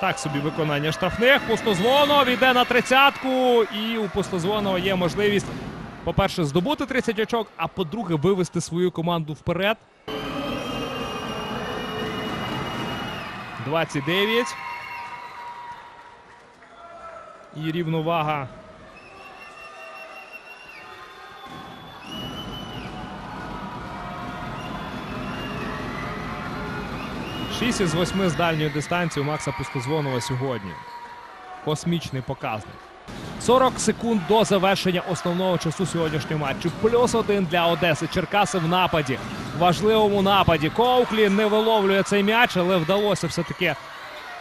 Так собі виконання штрафних. Пустозвонов іде на тридцятку. І у Пустозвонова є можливість, по-перше, здобути 30 очок, а по-друге, вивести свою команду вперед. 29. І рівновага. Шість із восьми з дальньої дистанції у Макса Пустозвонова сьогодні. Космічний показник. 40 секунд до завершення основного часу сьогоднішнього матчу. Плюс один для Одеси. Черкаси в нападі. Важливому нападі. Коуклі не виловлює цей м'яч, але вдалося все-таки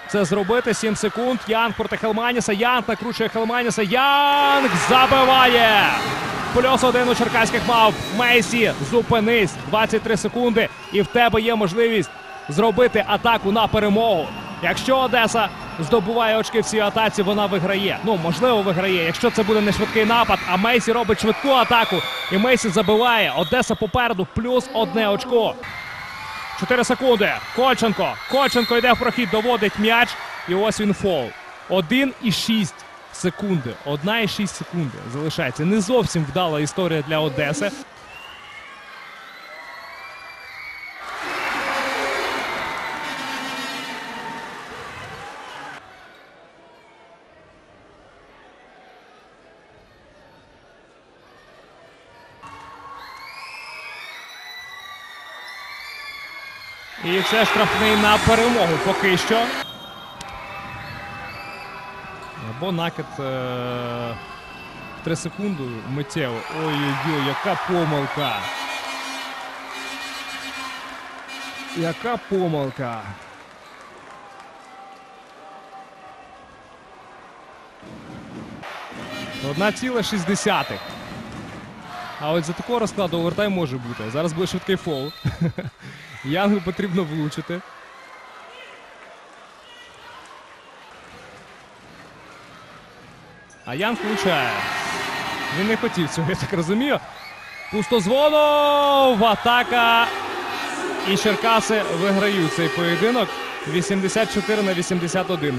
це зробити. 7 секунд. Янг проти Хелманіса. Янг накручує Хелманіса. Янг забиває. Плюс один у черкаських мав. Мейсі, зупинись. 23 секунди. І в тебе є можливість зробити атаку на перемогу. Якщо Одеса здобуває очки в цій атаці, вона виграє. Ну, можливо, виграє. Якщо це буде не швидкий напад, а Мейсі робить швидку атаку. І Мейсі забиває. Одеса попереду, плюс одне очко. 4 секунди. Кольченко. Кольченко йде в прохід, доводить м'яч. І ось він фол. 1,6 секунди. 1,6 секунди залишається. Не зовсім вдала історія для Одеси. І це штрафний на перемогу поки що. Або накид е- в 3 секунди миттєво. Ой-ой-ой, яка помилка. Яка помилка. Одна ціла 60. А от за такого розкладу овертай може бути. Зараз буде швидкий фол. Янгу потрібно влучити. А Янг влучає. Він не хотів цього, я так розумію. Пустозвонов! Атака. І Черкаси виграють цей поєдинок 84 на 81.